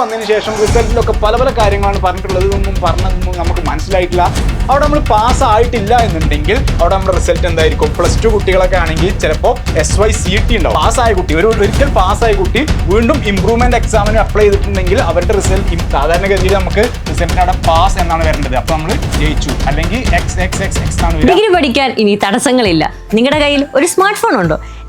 വന്നതിന് ശേഷം റിസൾട്ടിലൊക്കെ പല പല കാര്യങ്ങളാണ് പറഞ്ഞിട്ടുള്ളത്. ഇതൊന്നും പറഞ്ഞതൊന്നും നമുക്ക് മനസ്സിലായിട്ടില്ല. അവിടെ നമ്മൾ പാസ് ആയിട്ടില്ല എന്നുണ്ടെങ്കിൽ അവിടെ നമ്മുടെ റിസൾട്ട് എന്തായിരിക്കും? പ്ലസ് ടു കുട്ടികളൊക്കെ ആണെങ്കിൽ ചിലപ്പോൾ എസ് വൈ സി ടി ഉണ്ടാവും. പാസ്സായ കുട്ടി ഒരു ഒരിക്കൽ പാസ്സായ കുട്ടി വീണ്ടും ഇംപ്രൂവ്മെന്റ് എക്സാമിന് അപ്ലൈ ചെയ്തിട്ടുണ്ടെങ്കിൽ അവരുടെ റിസൾട്ട് സാധാരണഗതിയിൽ നമുക്ക് റിസൾട്ടിന് അവിടെ പാസ് എന്നാണ് വരേണ്ടത്. അപ്പൊ നമ്മൾ ജയിച്ചു. അല്ലെങ്കിൽ എക്സ് എക്സ് എക്സ് എക്സ് ആണ് ഡിഗ്രി പഠിക്കാൻ ഇനി തടസ്സങ്ങളില്ല. നിങ്ങളുടെ കയ്യിൽ ഒരു സ്മാർട്ട് ഫോൺ ഉണ്ടോ?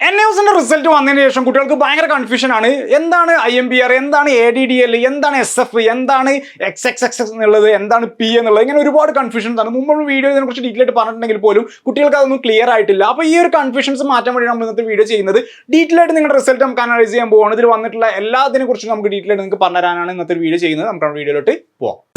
എൻ എസിന്റെ റിസൾട്ട് വന്നതിന് ശേഷം കുട്ടികൾക്ക് ഭയങ്കര കൺഫ്യൂഷൻ ആണ്. എന്താണ് ഐ എം ബി ആർ എന്താണ് എ ഡി ഡി എൽ എന്താണ് എസ് എഫ് എന്താണ് എക്സ് എക്സ് എക്സ് എന്നുള്ളത്? എന്താണ് പി എന്നുള്ളത്? ഇങ്ങനെ ഒരുപാട് കൺഫ്യൂഷൻസ് ആണ്. മുമ്പ് വീഡിയോ ഇതിനെ കുറിച്ച് ഡീറ്റെയിൽ ആയിട്ട് പറഞ്ഞിട്ടുണ്ടെങ്കിൽ പോലും കുട്ടികൾക്ക് അതൊന്നും ക്ലിയർ ആയിട്ടില്ല. അപ്പോൾ ഈ ഒരു കൺഫ്യൂഷൻസ് മാറ്റാൻ വേണ്ടി നമ്മൾ ഇന്നത്തെ വീഡിയോ ചെയ്യുന്നത്. ഡീറ്റെയിൽ ആയിട്ട് നിങ്ങളുടെ റിസൾട്ട് നമുക്ക് അനലൈസ് ചെയ്യാൻ പോകുന്നത് ഇതിൽ വന്നിട്ടുള്ള എല്ലാത്തിനെ കുറിച്ച് നമുക്ക് ഡീറ്റെയിൽ ആയിട്ട് നിങ്ങൾക്ക് പറഞ്ഞുതരാനാണ് ഇന്നത്തെ വീഡിയോ ചെയ്യുന്നത്. നമുക്ക് വീഡിയോയിലോട്ട് പോവാം.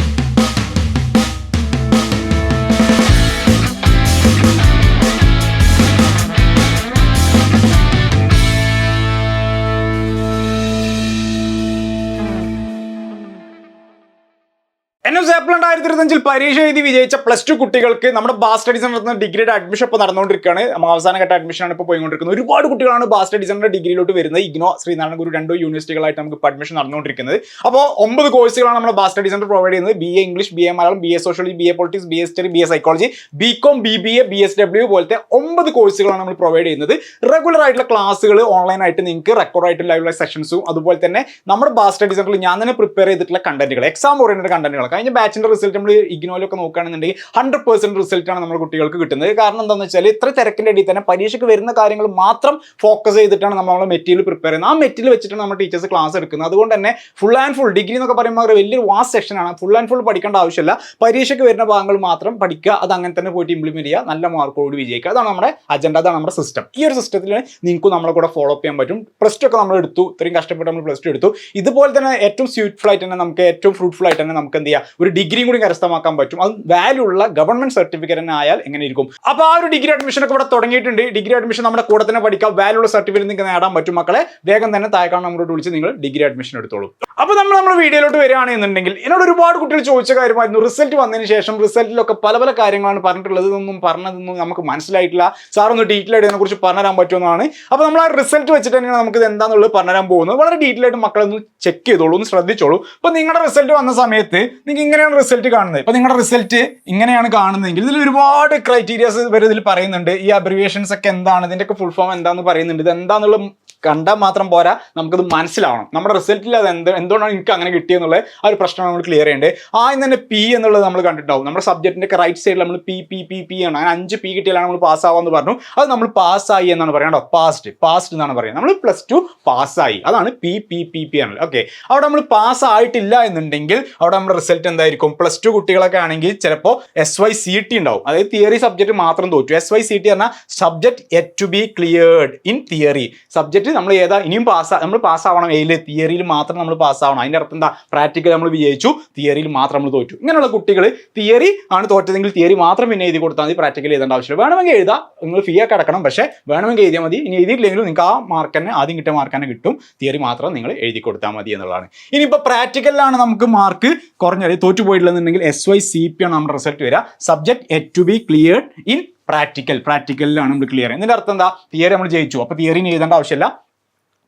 എൻ എസ് ഏപ്രിൽ രണ്ടായിരത്തി ഇരുപത്തഞ്ചിൽ പരീക്ഷ എഴുതി വിജയിച്ച പ്ലസ് ടു കുട്ടികൾക്ക് നമ്മുടെ ബാ സ്റ്റഡി സെന്ററിൽ ഡിഗ്രിയുടെ അഡ്മിഷൻ ഇപ്പോൾ നടന്നുകൊണ്ടിരിക്കുകയാണ്. അവസാന ഘട്ട അഡ്മിഷനാണ് ഇപ്പോൾ പോയിക്കൊണ്ടിരിക്കുന്നത്. ഒരുപാട് കുട്ടികളാണ് ബാ സ്റ്റഡി സെന്ററിന്റെ ഡിഗ്രിയിലോട്ട് വരുന്നത്. ഇഗ്നോ ശ്രീനാരായണ ഗുരു രണ്ടോ യൂണിവേഴ്സിറ്റികളായിട്ട് നമുക്ക് ഇപ്പോൾ അഡ്മിഷൻ നടന്നുകൊണ്ടിരിക്കുന്നത്. അപ്പോൾ ഒമ്പത് കോഴ്സുകളാണ് നമ്മുടെ ബാ സ്റ്റഡി സെന്റർ പ്രൊവൈഡ് ചെയ്യുന്നത്. B A English B A Malayalam B A sociology B A politics B S history B A psychology B com B B A B S W പോലത്തെ ഒമ്പത് കോഴ്സുകളാണ് നമ്മൾ പ്രൊവൈഡ് ചെയ്യുന്നത്. റെഗുലർ ആയിട്ടുള്ള ക്ലാസ്സുകൾ ഓൺലൈനായിട്ട് നിങ്ങൾക്ക് റെക്കോർഡ് ആയിട്ട് ലൈവ് ലൈവ് സെഷൻസും അതുപോലെ തന്നെ നമ്മുടെ ബാ സ്റ്റഡി സെന്ററിൽ ഞാൻ തന്നെ പ്രിപ്പയർ ചെയ്തിട്ടുള്ള കണ്ടന്റുകൾ എക്സാം ഓറിയന്റഡ് കണ്ടന്റുകൾ കഴിഞ്ഞ ബാച്ചിന്റെ റിസൾട്ട് നമ്മൾ ഇഗ്നോയിലൊക്കെ നോക്കുകയാണെന്നുണ്ടെങ്കിൽ ഹൺഡ്രഡ് പെർസെന്റ് ആണ് നമ്മുടെ കുട്ടികൾക്ക് കിട്ടുന്നത്. കാരണം എന്താണെന്ന് വെച്ചാൽ ഇത്ര തിരക്കിന്റെ ഇടയിൽ തന്നെ പരീക്ഷയ്ക്ക് വരുന്ന കാര്യങ്ങൾ മാത്രം ഫോക്കസ് ചെയ്തിട്ടാണ് നമ്മൾ മെറ്റീരിയൽ പ്രിപ്പയർ ചെയ്യുന്നത്. ആ മെറ്റീരിയൽ വെച്ചിട്ടാണ് നമ്മൾ ടീച്ചേഴ്സ് ക്ലാസ് എടുക്കുന്നത്. അതുകൊണ്ട് തന്നെ ഫുൾ ആൻഡ് ഫുൾ ഡിഗ്രി എന്നൊക്കെ പറയുമ്പോൾ വലിയൊരു വാസ്റ്റ് സെക്ഷനാണ് ഫുൾ ആൻഡ് ഫുൾ പഠിക്കേണ്ട ആവശ്യമില്ല. പരീക്ഷയ്ക്ക് വരുന്ന ഭാഗങ്ങൾ മാത്രം പഠിക്കുക. അത് അങ്ങനെ തന്നെ പോയിട്ട് ഇംപ്ലിമെന്റ് ചെയ്യുക. നല്ല മാർക്കോട് വിജയിക്കുക. അതാണ് നമ്മുടെ അജണ്ട അതാണ് നമ്മുടെ സിസ്റ്റം ഈ ഒരു സിസ്റ്റത്തിൽ നിങ്ങൾക്ക് നമ്മളെ കൂടെ ഫോളോ അപ്പ് ചെയ്യാൻ പറ്റും. പ്ലസ് ടു ഒക്കെ നമ്മൾ എടുത്തു. ഇത്രയും കഷ്ടപ്പെട്ട് നമ്മൾ പ്ലസ് ടു എടുത്തു. ഇതുപോലെ തന്നെ ഏറ്റവും സ്വീറ്റ്ഫുൾ ആയിട്ട് തന്നെ നമുക്ക് ഏറ്റവും ഫ്രൂട്ട്ഫുൾ ആയിട്ട് തന്നെ നമുക്ക് എന്ത് ചെയ്യാം? ഒരു ഡിഗ്രിയും കൂടി കരസ്ഥമാക്കാൻ പറ്റും. അത് വാല്യൂ ഉള്ള ഗവൺമെന്റ് സർട്ടിഫിക്കറ്റ് തന്നെ ആയാൽ എങ്ങനെ ഇരിക്കും അപ്പോൾ ആ ഒരു ഡിഗ്രി അഡ്മിഷൻ ഒക്കെ ഇവിടെ തുടങ്ങിയിട്ടുണ്ട്. ഡിഗ്രി അഡ്മിഷൻ നമ്മുടെ കൂടെ തന്നെ പഠിക്കാം. വാല്യൂ ഉള്ള സർട്ടിഫിക്കറ്റ് നിങ്ങൾക്ക് നേടാൻ പറ്റും മക്കളെ. വേഗം തന്നെ താഴെക്കാണ് നമ്മളോട് വിളിച്ച് നിങ്ങൾ ഡിഗ്രി അഡ്മിഷൻ എടുത്തോളൂ. അപ്പോൾ നമ്മൾ നമ്മുടെ വീഡിയോയിലോട്ട് വരികയാണെന്നുണ്ടെങ്കിൽ എന്നോട് ഒരുപാട് കുട്ടികൾ ചോദിച്ച കാര്യമായിരുന്നു. റിസൾട്ട് വന്നതിന് ശേഷം റിസൾട്ടിലൊക്കെ പല പല കാര്യങ്ങളാണ് പറഞ്ഞിട്ടുള്ളത്. ഇതൊന്നും പറഞ്ഞതൊന്നും നമുക്ക് മനസ്സിലായിട്ടില്ല. സാർ ഒന്ന് ഡീറ്റെയിൽ ആയിട്ട് ഇതിനെക്കുറിച്ച് പറഞ്ഞുതരാൻ പറ്റുമെന്നാണ്. അപ്പോൾ നമ്മൾ ആ റിസൾട്ട് വെച്ചിട്ട് തന്നെയാണ് നമുക്ക് ഇത് എന്താണെന്നുള്ളത് പറഞ്ഞുതരാൻ പോകുന്നത്. വളരെ ഡീറ്റെയിൽ ആയിട്ട് മക്കളൊന്ന് ചെക്ക് ചെയ്തോളൂ ഒന്ന് ശ്രദ്ധിച്ചോളൂ. അപ്പോൾ നിങ്ങളുടെ റിസൾട്ട് വന്ന സമയത്ത് നിങ്ങൾക്ക് ഇങ്ങനെയാണ് റിസൾട്ട് കാണുന്നത്. ഇപ്പൊ നിങ്ങളുടെ റിസൾട്ട് ഇങ്ങനെയാണ് കാണുന്നതെങ്കിൽ ഇതിൽ ഒരുപാട് ക്രൈറ്റീരിയാസ് വരെ ഇതിൽ പറയുന്നുണ്ട്. ഈ അബ്രിവേഷൻസ് ഒക്കെ എന്താണ്? ഇതിന്റെ ഒക്കെ ഫുൾ ഫോം എന്താണെന്ന് പറയുന്നുണ്ട്. ഇത് എന്താണെന്നുള്ള കണ്ടാൽ മാത്രം പോരാ നമുക്കത് മനസ്സിലാവണം. നമ്മുടെ റിസൾട്ടിൽ അത് എന്ത് എന്തുകൊണ്ടാണ് എനിക്ക് അങ്ങനെ കിട്ടിയെന്നുള്ള ആ ഒരു പ്രശ്നം നമ്മൾ ക്ലിയർ ചെയ്യേണ്ടത്. ആദ്യം തന്നെ പി എന്നുള്ളത് നമ്മൾ കണ്ടിട്ടുണ്ടാവും. നമ്മുടെ സബ്ജക്റ്റിന്റെ ഒക്കെ റൈറ്റ് സൈഡിൽ നമ്മൾ പി പി പി പി ആണ്. അങ്ങനെ അഞ്ച് പി കിട്ടിയാലാണ് നമ്മൾ പാസ് ആവാന്ന് പറഞ്ഞു. അത് നമ്മൾ പാസ്സായി എന്നാണ് പറയണ്ടോ പാസ്റ്റ് പാസ്റ്റ് എന്നാണ് പറയുന്നത് നമ്മൾ പ്ലസ് ടു പാസ്സായി അതാണ് പി പി പി പി ആണ് ഓക്കെ അവിടെ നമ്മൾ പാസ് ആയിട്ടില്ല എന്നുണ്ടെങ്കിൽ അവിടെ നമ്മുടെ റിസൾട്ട് എന്തായിരിക്കും? പ്ലസ് ടു കുട്ടികളൊക്കെ ആണെങ്കിൽ ചിലപ്പോൾ എസ് വൈ സി ടി ഉണ്ടാവും. അതായത് തിയറി സബ്ജക്റ്റ് മാത്രം തോറ്റു. എസ് വൈ സി ടി പറഞ്ഞാൽ subject yet to be cleared in theory subject നമ്മൾ ഏതാ ഇനിയും പാസ് നമ്മൾ പാസ്സാവണം എയിൽ തിയറിയിൽ മാത്രം നമ്മൾ പാസ്സാവണം അതിന്റെ അർത്ഥം എന്താ? പ്രാക്ടിക്കൽ നമ്മൾ വിജയിച്ചു. തിയറിയിൽ മാത്രം നമ്മൾ തോറ്റു. ഇങ്ങനെയുള്ള കുട്ടികൾ തിയറി ആണ് തോറ്റതെങ്കിൽ തിയറി മാത്രം പിന്നെ എഴുതി കൊടുത്താൽ മതി. പ്രാക്ടിക്കൽ എഴുതേണ്ട ആവശ്യമില്ല. വേണമെങ്കിൽ എഴുതാം. നിങ്ങൾ ഫീ ഒക്കെ അടക്കണം പക്ഷേ വേണമെങ്കിൽ എഴുതിയാൽ മതി. ഇനി എഴുതിയില്ലെങ്കിലും നിങ്ങൾക്ക് ആ മാർക്ക് തന്നെ ആദ്യം കിട്ടിയ മാർക്ക് തന്നെ കിട്ടും. തിയറി മാത്രം നിങ്ങൾ എഴുതി കൊടുത്താൽ മതി എന്നുള്ളതാണ്. ഇനിയിപ്പോൾ പ്രാക്ടിക്കലിലാണ് നമുക്ക് മാർക്ക് കുറഞ്ഞത്. തോറ്റു പോയിട്ടുള്ളതെന്നുണ്ടെങ്കിൽ എസ് വൈ സി പി ആണ് നമ്മുടെ റിസൾട്ട് വരിക. Subject yet to be cleared in practical പ്രാക്ടിക്കലിലാണ് നമ്മൾ ക്ലിയർ ചെയ്യുന്നത്. ഇതിന്റെ അർത്ഥം എന്താ? തിയറി നമ്മൾ ജയിച്ചു. അപ്പോൾ തിയറിന് എഴുതേണ്ട ആവശ്യമില്ല.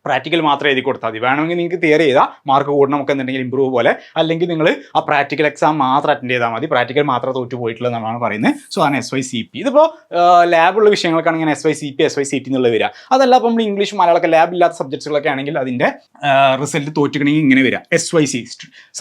പ്രാക്ടിക്കൽ മാത്രം എഴുതി കൊടുത്താൽ മതി. വേണമെങ്കിൽ നിങ്ങൾക്ക് തിയറി ചെയ്താൽ മാർക്ക് കൂടണം ഒക്കെ എന്നുണ്ടെങ്കിൽ ഇമ്പ്രൂവ് പോലെ. അല്ലെങ്കിൽ നിങ്ങൾ ആ പ്രാക്ടിക്കൽ എക്സാം മാത്രം അറ്റൻഡ് ചെയ്താൽ മതി. പ്രാക്ടിക്കൽ മാത്രം തോറ്റു പോയിട്ടുള്ളത് എന്നാണ് പറയുന്നത്. സോ ആണ് എസ് വൈ സി പി ഇതിപ്പോൾ ലാബുള്ള വിഷയങ്ങൾക്കാണ് ഇങ്ങനെ S Y C P S Y C T എന്നുള്ളത് വരിക. അതല്ല ഇപ്പോൾ നമ്മൾ ഇംഗ്ലീഷ് മലയാളമൊക്കെ ലാബ് ഇല്ലാത്ത സബ്ജക്ട്സുകളൊക്കെ ആണെങ്കിൽ അതിന്റെ റിസൾട്ട് തോറ്റുകണമെങ്കിൽ ഇങ്ങനെ വരിക. S Y C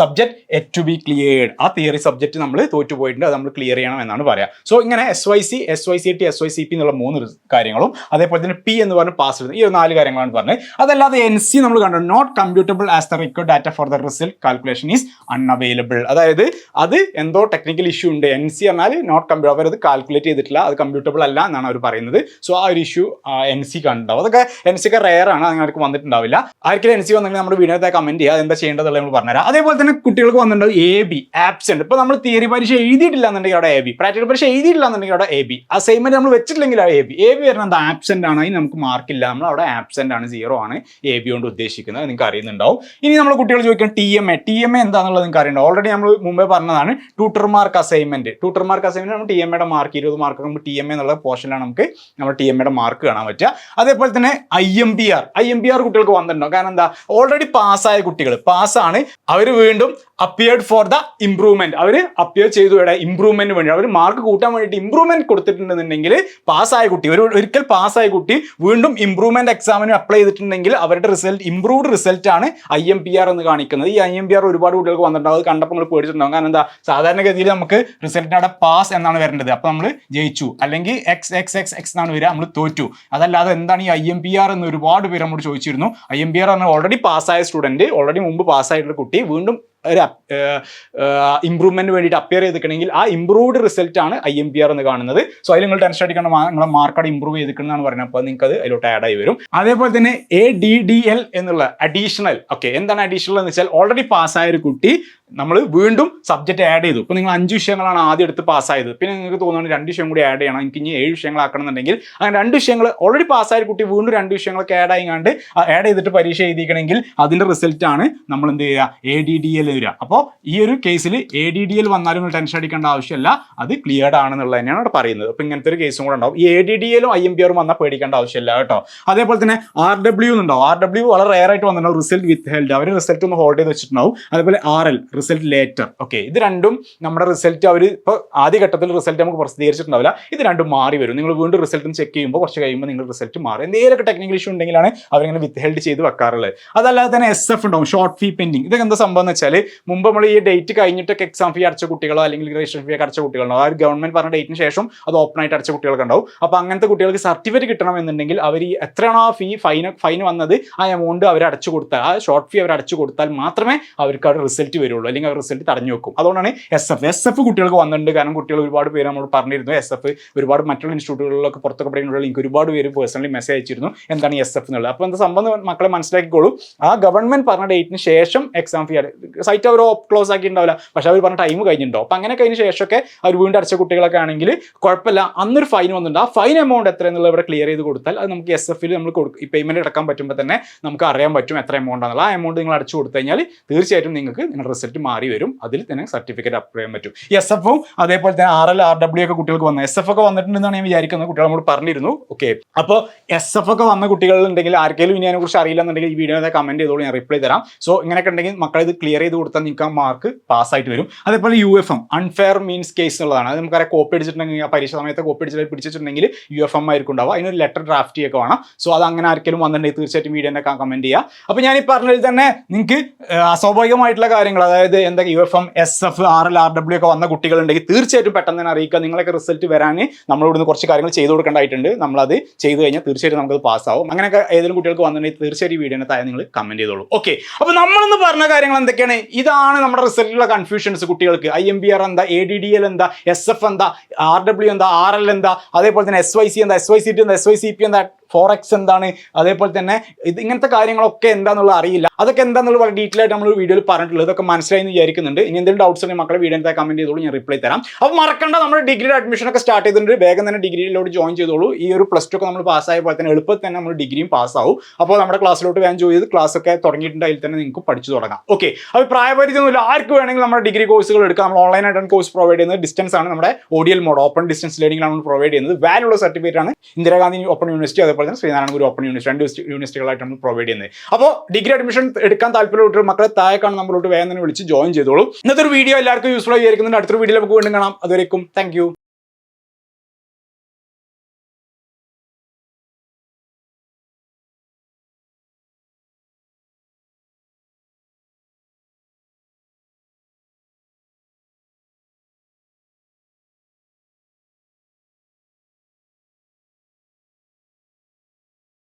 subject yet to be cleared ആ തിയറി സബ്ജക്റ്റ് നമ്മൾ തോറ്റു പോയിട്ടുണ്ട്. അത് നമ്മൾ ക്ലിയർ ചെയ്യണം എന്നാണ് പറയുക. സോ ഇങ്ങനെ S Y C S Y C T S Y C P എന്നുള്ള മൂന്ന് കാര്യങ്ങളും അതേപോലെ തന്നെ പി എന്ന് പറഞ്ഞ് പാസ് ഈ ഒരു നാല് കാര്യങ്ങളാണ് പറഞ്ഞത്. അതല്ലാതെ എൻ സി നമ്മൾ കണ്ടു not computable as the required data for the result calculation is unavailable അതായത് അത് എന്തോ ടെക്നിക്കൽ ഇഷ്യൂ ഉണ്ട്. എൻ സി എന്നാൽ നോട്ട് കമ്പ്യൂട്ടർ അവർ അത് കാൽക്കുലേറ്റ് ചെയ്തിട്ടില്ല. അത് കമ്പ്യൂട്ടബിൾ അല്ല എന്നാണ് അവർ പറയുന്നത്. സോ ആ ഒരു ഇഷ്യൂ എൻ സി കണ്ടോ അതൊക്കെ എൻ സി ഒക്കെ റെയർ ആണ്. അങ്ങനെ ആർക്കും വന്നിട്ടുണ്ടാവില്ല. ആർക്കും എൻ സി വന്നെങ്കിൽ നമ്മുടെ വീഡിയോത്തെ കമന്റ് ചെയ്യുക. എന്താ ചെയ്യേണ്ടതുള്ളത് നമ്മൾ പറഞ്ഞുതരാം. അതേപോലെ തന്നെ കുട്ടികൾക്ക് വന്നിട്ടുണ്ട് എ ബി ആബ്സെന്റ് ഇപ്പൊ നമ്മൾ തിയറി പരീക്ഷ എഴുതിയിട്ടില്ല എന്നുണ്ടെങ്കിൽ അവിടെ എ ബി പ്രാക്ടിക്കൽ പരീക്ഷ എഴുതിയിട്ടില്ല എന്നുണ്ടെങ്കിൽ അവിടെ എ ബി അസൈൻമെന്റ് നമ്മൾ വെച്ചിട്ടില്ലെങ്കിൽ എ ബി എ ബി വരുന്നത് ആബ്സെന്റ് ആണ്. അതിന് നമുക്ക് മാർക്കില്ല നമ്മൾ അവിടെ ആബ്സെന്റ് ആണ്. സീറോ ആണ്. എ ബി കൊണ്ട് ഉദ്ദേശിക്കുന്നത്. നിങ്ങൾക്ക് അറിയുന്നുണ്ടാവും. ഇനി നമ്മൾ കുട്ടികൾ ചോദിക്കാൻ T M A T M A എന്താണെന്നുള്ളത് നിങ്ങൾക്ക് അറിയണ്ട? ഓൾറെഡി നമ്മൾ മുമ്പേ പറഞ്ഞതാണ് tutor mark assignment tutor mark assignment നമ്മൾ ടി എം എയുടെ മാർക്ക് ഇരുപത് മാർക്ക് നമ്മൾ ടി എം എ എന്നുള്ള പോർഷനിലാണ് നമുക്ക് നമ്മൾ ടി എം എയുടെ മാർക്ക് കാണാൻ പറ്റുക. അതേപോലെ തന്നെ I M P R I M P R കുട്ടികൾക്ക് വന്നിട്ടുണ്ടോ? കാരണം എന്താ? ഓൾറെഡി പാസ്സായ കുട്ടികൾ പാസ്സാണ് അവർ വീണ്ടും അപ്പിയേർഡ് ഫോർ ദ ഇംപ്രൂവ്മെന്റ് അവർ അപ്പിയർ ചെയ്തു ഇവിടെ ഇംപ്രൂവ്മെന്റ് വേണ്ടി. അവർ മാർക്ക് കൂട്ടാൻ വേണ്ടിയിട്ട് ഇംപ്രൂവ്മെന്റ് കൊടുത്തിട്ടുണ്ടെന്നുണ്ടെങ്കിൽ പാസ്സായ കുട്ടി ഒരു ഒരിക്കൽ പാസ്സായ കുട്ടി വീണ്ടും ഇംപ്രൂവ്മെന്റ് എക്സാമിന് അപ്ലൈ ചെയ്തിട്ടുണ്ടെങ്കിൽ അവരുടെ റിസൾട്ട് ഇംപ്രൂവ്ഡ് റിസൾട്ട് ആണ് ഐ എം പി ആർ എന്ന് കാണിക്കുന്നത്. ഈ ഐ എം പി ആർ ഒരുപാട് കുട്ടികൾക്ക് വന്നിട്ടുണ്ടാവും അത് കണ്ടപ്പോൾ നമ്മൾ പേടിച്ചിട്ടുണ്ടാവും. കാരണം എന്താ? സാധാരണഗതിയിൽ നമുക്ക് റിസൾട്ടിന് പാസ് എന്നാണ് വരേണ്ടത്. അപ്പോൾ നമ്മൾ ജയിച്ചു. അല്ലെങ്കിൽ എക്സ് എക്സ് എക്സ് എക്സ് എന്നാണ് വരിക. നമ്മൾ തോറ്റു. അതല്ലാതെ എന്താണ് ഈ ഐ എം പി ആർ എന്ന് ഒരുപാട് പേര് നമ്മോട് ചോദിച്ചിരുന്നു. ഐ എം പി ആർ പറഞ്ഞാൽ ഓൾറെഡി പാസ്സായ സ്റ്റുഡന്റ് ഓൾറെഡി മുമ്പ് പാസ്സായിട്ടുള്ള കുട്ടി വീണ്ടും ഒരു ഇമ്പ്രൂവ്മെന്റ് വേണ്ടിയിട്ട് അപ്പിയർ ചെയ്തിട്ടുണ്ടെങ്കിൽ ആ ഇംപ്രൂവ്ഡ് റിസൾട്ട് ആണ് ഐ എം പി ആർ എന്ന് കാണുന്നത്. സോ അതിൽ നിങ്ങൾ ടെൻഷൻ അടിക്കണം നിങ്ങളെ മാർക്ക് അവിടെ ഇംപ്രൂവ് ചെയ്തിരിക്കുന്നതാണ് പറയുന്നത്. അപ്പോൾ നിങ്ങൾക്ക് അത് അതിലോട്ട് ആഡ് ആയി വരും. അതേപോലെ തന്നെ എ ഡി ഡി എൽ എന്നുള്ള അഡീഷണൽ ഓക്കെ എന്താണ് അഡീഷണൽ എന്ന് വെച്ചാൽ ഓൾറെഡി പാസ്സായ ഒരു കുട്ടി നമ്മൾ വീണ്ടും സബ്ജക്റ്റ് ആഡ് ചെയ്തു. ഇപ്പോൾ നിങ്ങൾ അഞ്ച് വിഷയങ്ങളാണ് ആദ്യം എടുത്ത് പാസ്സായത് പിന്നെ നിങ്ങൾക്ക് തോന്നുന്നു രണ്ട് വിഷയം കൂടി ആഡ് ചെയ്യണം. എനിക്ക് ഇനി ഏഴ് വിഷയങ്ങൾ എന്നുണ്ടെങ്കിൽ അങ്ങനെ രണ്ട് വിഷയങ്ങൾ ഓൾറെഡി പാസ്സായ കുട്ടി വീണ്ടും രണ്ട് വിഷയങ്ങളൊക്കെ ആഡ് ആയിക്കാണ്ട് ആഡ് ചെയ്തിട്ട് പരീക്ഷ എഴുതിക്കണമെങ്കിൽ അതിന്റെ റിസൾട്ടാണ് നമ്മൾ എന്ത് ചെയ്യുക? എ ഡി ഡി എൽ വരിക. അപ്പോൾ ഈ ഒരു കേസിൽ എ ഡി ഡി എൽ വന്നാലും നിങ്ങൾ ടെൻഷൻ അടിക്കേണ്ട ആവശ്യമില്ല. അത് ക്ലിയർഡ് ആണെന്നുള്ളത് തന്നെയാണ് അവിടെ പറയുന്നത്. അപ്പോൾ ഇങ്ങനത്തെ ഒരു കേസും കൂടെ ഉണ്ടാവും. ഈ എ ഡി ഡി എല്ലും ഐ എം പി ആറും വന്നാൽ പേടിക്കേണ്ട ആവശ്യമില്ല കേട്ടോ. അതേപോലെ തന്നെ ആർ ഡബ്ല്യു എന്നുണ്ടാവും ആർ ഡബ്ല്യു വളരെ റയർ ആയിട്ട് വന്നിട്ടുണ്ടാവും. റിസൾട്ട് വിത്ത് ഹെൽഡ് അവർ റിസൾട്ട് ഒന്ന് ഹോൾഡ് ചെയ്ത് വെച്ചിട്ടുണ്ടാവും. അതേപോലെ R L result later okay ഇത് രണ്ടും നമ്മുടെ റിസൾട്ട് അവർ ഇപ്പോൾ ആദ്യ ഘട്ടത്തിൽ റിസൾട്ട് നമുക്ക് പ്രസിദ്ധീകരിച്ചിട്ടുണ്ടാവില്ല. ഇത് രണ്ടും മാറി വരും. നിങ്ങൾ വീണ്ടും റിസൾട്ടും ചെക്ക് ചെയ്യുമ്പോൾ കുറച്ച് കഴിയുമ്പോൾ നിങ്ങൾ റിസൾട്ട് മാറും. എന്തെങ്കിലുമൊക്കെ ടെക്നിക്കൽ ഇഷ്യൂ ഉണ്ടെങ്കിലാണ് അവരിങ്ങനെ വിത്ത് ഹെൽഡ് ചെയ്ത് വെക്കാറുള്ളത്. അതല്ലാതെ തന്നെ എസ് എഫ് ഉണ്ടാവും ഷോർട്ട് ഫീ പെൻഡിങ് ഇതൊക്കെ എന്താ സംഭവം എന്ന് വെച്ചാൽ മുമ്പ് നമ്മൾ ഈ ഡേറ്റ് കഴിഞ്ഞിട്ടൊക്കെ എക്സാം ഫീ അടച്ച കുട്ടികളോ അല്ലെങ്കിൽ രജിസ്ട്രേഷൻ ഫീ അടച്ച കുട്ടികളോ ആ ഗവൺമെന്റ് പറഞ്ഞ ഡേറ്റിന് ശേഷം അത് ഓപ്പൺ ആയിട്ട് അടച്ച കുട്ടികൾക്ക് ഉണ്ടാവും. അപ്പോൾ അങ്ങനത്തെ കുട്ടികൾക്ക് സർട്ടിഫിക്കറ്റ് കിട്ടണമെന്നുണ്ടെങ്കിൽ അവർ ഈ എത്രയാണോ ആ ഫീ ഫൈൻ ഫൈൻ വന്നത് ആ എമൗണ്ട് അവർ അടച്ചു കൊടുത്താൽ ആ ഷോർട്ട് ഫീ അവർ അടച്ചു കൊടുത്താൽ മാത്രമേ അവർക്ക് അവിടെ റിസൾട്ട് വരുള്ളൂ. അല്ലെങ്കിൽ അവർ റിസൾട്ട് തടഞ്ഞു വെക്കും. അതുകൊണ്ടാണ് എസ് എഫ് എസ് എഫ് കുട്ടികൾക്ക് വന്നിട്ടുണ്ട്. കാരണം കുട്ടികൾ ഒരുപാട് പേര് നമ്മൾ പറഞ്ഞിരുന്നു. എസ് എഫ് ഒരുപാട് മറ്റുള്ള ഇൻസ്റ്റിറ്റ്യൂട്ടുകളിലൊക്കെ പുറത്തൊക്കെ പഠിക്കുന്നുള്ള എനിക്ക് ഒരുപാട് പേര് പേഴ്സണലി മെസ്സേജ് അയച്ചിരുന്നു. എന്താണ് എസ് എഫ് എന്നുള്ളത്? അപ്പോൾ എന്താ സംബന്ധം മക്കളെ മനസ്സിലാക്കിക്കോളൂ. ആ ഗവൺമെന്റ് പറഞ്ഞ ഡേറ്റിന് ശേഷം എക്സാം ഫീ സൈറ്റ് അവർ ക്ലോസ് ആക്കി ഉണ്ടാവില്ല പക്ഷെ അവർ പറഞ്ഞ ടൈം കഴിഞ്ഞിട്ടുണ്ടോ? അപ്പം അങ്ങനെ കഴിഞ്ഞ ശേഷമൊക്കെ അവർ വീണ്ടും അടച്ച കുട്ടികളൊക്കെ ആണെങ്കിൽ കുഴപ്പമില്ല. അന്നൊരു ഫൈൻ വന്നിട്ടുണ്ട്. ആ ഫൈൻ എമൗണ്ട് എത്ര എന്നുള്ളത് ഇവിടെ ക്ലിയർ ചെയ്ത് കൊടുത്താൽ അത് നമുക്ക് എസ് എഫിൽ നമ്മൾ കൊടുക്കും ഈ പേയ്മെന്റ് അടക്കാൻ പറ്റുമ്പോൾ തന്നെ നമുക്ക് അറിയാൻ പറ്റും എത്ര എമൗണ്ട് ആണെന്നുള്ള ആ എമൗണ്ട് നിങ്ങൾ അടച്ചു കൊടുത്തു കഴിഞ്ഞാൽ തീർച്ചയായിട്ടും നിങ്ങൾക്ക് നിങ്ങളുടെ റിസൾട്ട് മാറി വരും. അതിൽ തന്നെ സർട്ടിഫിക്കറ്റ് അപ്ലൈ ചെയ്യാൻ പറ്റും. എസ് എഫും അതേപോലെ തന്നെ ആർ എൽ ആർ ഡബ്ല്യു ഒക്കെ കുട്ടികൾക്ക് വന്നത് എസ് എഫ് ഒക്കെ വന്നിട്ടുണ്ടെന്നാണ് ഞാൻ വിചാരിക്കുന്നത്. കുട്ടികൾ നമ്മൾ പറഞ്ഞിരുന്നു. ഓക്കെ അപ്പോൾ എസ് എഫ് ഒക്കെ വന്ന കുട്ടികളുണ്ടെങ്കിൽ ആർക്കെങ്കിലും ഇനി അറിയില്ല എന്നുണ്ടെങ്കിൽ ഈ വീഡിയോ കമന്റ് ചെയ്തോളൂ. ഞാൻ റിപ്ലൈ തരാം. സോ ഇങ്ങനെയൊക്കെ ഉണ്ടെങ്കിൽ മക്കളെ ഇത് ക്ലിയർ ചെയ്ത് കൊടുത്താൽ നിങ്ങൾക്ക് മാർക്ക് പാസ്സായിട്ട് വരും. അതേപോലെ U F M unfair means case ഉള്ളതാണ് അത് നമുക്കറിയാം കോപ്പി അടിച്ചിട്ടുണ്ടെങ്കിൽ ആ പരീക്ഷ സമയത്ത് കോപ്പി അടിച്ചിട്ട് പിടിച്ചിട്ടുണ്ടെങ്കിൽ യു എഫ് എം ആയിരിക്കും ഉണ്ടാവുക. അതിനൊരു ലെറ്റർ ഡ്രാഫ്റ്റ് ചെയ്യൊക്കെ വേണം. സോ അത് അങ്ങനെ ആർക്കെങ്കിലും വന്നിട്ടുണ്ടെങ്കിൽ തീർച്ചയായിട്ടും വീഡിയോ കമന്റ് ചെയ്യുക. അപ്പോൾ ഞാൻ ഈ പറഞ്ഞതിൽ തന്നെ നിങ്ങൾക്ക് അസ്വാഭാവികമായിട്ടുള്ള കാര്യങ്ങൾ അതായത് എന്താ U F M S F R L R W ഒക്കെ വന്ന കുട്ടികളുണ്ടെങ്കിൽ തീർച്ചയായിട്ടും പെട്ടെന്ന് തന്നെ അറിയിക്കുക. നിങ്ങളൊക്കെ റിസൾട്ട് വരാൻ നമ്മളിവിടുന്ന് കുറച്ച് കാര്യങ്ങൾ ചെയ്തു കൊടുക്കേണ്ടതായിട്ടുണ്ട്. നമ്മളത് ചെയ്തു കഴിഞ്ഞാൽ തീർച്ചയായിട്ടും നമുക്കത് പാസ്സാവും അങ്ങനെയൊക്കെ ഏതെങ്കിലും കുട്ടികൾക്ക് വന്നിട്ടുണ്ടെങ്കിൽ തീർച്ചയായിട്ടും ഈ വീഡിയോനെ താഴെ നിങ്ങൾ കമന്റ് ചെയ്തോളൂ. ഓക്കെ അപ്പോൾ നമ്മളെന്ന് പറഞ്ഞ കാര്യങ്ങൾ എന്തൊക്കെയാണ്? ഇതാണ് നമ്മുടെ റിസൾട്ടിലുള്ള കൺഫ്യൂഷൻസ് കുട്ടികൾക്ക്. ഐ എം ബി ആർ എന്താ? എ ഡി ഡി എൽ എന്താ? എസ് എഫ് എന്താ? ആർ ഡബ്ല്യു എന്താ? ആർ എൽ എന്താ? അതേപോലെ തന്നെ എസ് വൈ സി എന്താ? എസ് വൈ സി ടി എന്താ? എസ് വൈ സി പി എന്താ? ഫോർ എക്സ് എന്താണ്? അതേപോലെ തന്നെ ഇത് ഇങ്ങനത്തെ കാര്യങ്ങളൊക്കെ എന്താണെന്നുള്ള അറിയില്ല. അതൊക്കെ എന്താണെന്നുള്ള വളരെ ഡീറ്റെയിൽ ആയിട്ട് നമ്മൾ വീഡിയോയിൽ പറഞ്ഞിട്ടുള്ളത്. ഇതൊക്കെ മനസ്സിലായി എന്ന് വിചാരിക്കുന്നുണ്ട്. ഇനി എന്തെങ്കിലും ഡൗട്ട്സ് ഉണ്ടെങ്കിൽ മക്കളെ വീഡിയോ കമന്റ് ചെയ്തോളൂ. ഞാൻ റിപ്ലൈ തരാം. അപ്പോൾ മറക്കണ്ട നമ്മൾ ഡിഗ്രിയുടെ അഡ്മിഷൻ ഒക്കെ സ്റ്റാർട്ട് ചെയ്തിട്ടുണ്ട്. വേഗം തന്നെ ഡിഗ്രിയിലോട്ട് ജോയിൻ ചെയ്തോളൂ. ഈ ഒരു പ്ലസ് ടു ഒക്കെ നമ്മൾ പാസ്സായ പോലെ തന്നെ എളുപ്പത്തിൽ തന്നെ നമ്മൾ ഡിഗ്രിയും പാസ്സാവും അപ്പോൾ നമ്മുടെ ക്ലാസ്സിലോട്ട് വേഗം ജോയിൻ ചെയ്ത് ക്ലാസ് ഒക്കെ തന്നെ നിങ്ങൾക്ക് പഠിച്ചു തുടങ്ങാം. ഓക്കെ അപ്പോൾ പ്രായപരിധിയൊന്നുമില്ല. ആർക്ക് വേണമെങ്കിൽ നമ്മുടെ ഡിഗ്രി കോഴ്സുകൾ എടുക്കാം. നമ്മൾ ഓൺലൈൻ ഓൺലൈനായിട്ടാണ് കോഴ്സ് പ്രൊവൈഡ് ചെയ്യുന്നത്. ഡിസ്റ്റൻസ് ആണ് നമ്മുടെ ഓഡിയൽ മോഡ് ഓപ്പൺ ഡിസ്റ്റൻസ് ലേണിംഗിലാണ് നമ്മൾ പ്രൊവൈഡ് ചെയ്യുന്നത്. വാല്യുള്ള സർട്ടിഫിക്കറ്റ് ആണ് ഇന്ദിരാഗാന്ധി ഓപ്പൺ യൂണിവേഴ്സിറ്റി അതേപോലെ തന്നെ ശ്രീനാരായണ ഗുരു ഓപ്പൺ യൂണിവേഴ്സിറ്റി രണ്ട് യൂണിവേഴ്സിറ്റികളായിട്ട് നമ്മൾ പ്രൊവൈഡ് ചെയ്യുന്നത്. അപ്പോൾ ഡിഗ്രി അഡ്മിഷൻ എടുക്കാൻ താല്പര്യമുള്ള മക്കളെ താഴെ കാണുന്ന നമ്മളോട്ട് വേഗം തന്നെ വിളിച്ച് ജോയിൻ ചെയ്തോളൂ. ഇന്നത്തെ ഒരു വീഡിയോ എല്ലാവർക്കും യൂസ്ഫുൾ ആയിരിക്കുന്നുണ്ട് അടുത്തൊരു വീഡിയോ നമുക്ക് വീണ്ടും കാണാം. അതുവരേക്കും താങ്ക്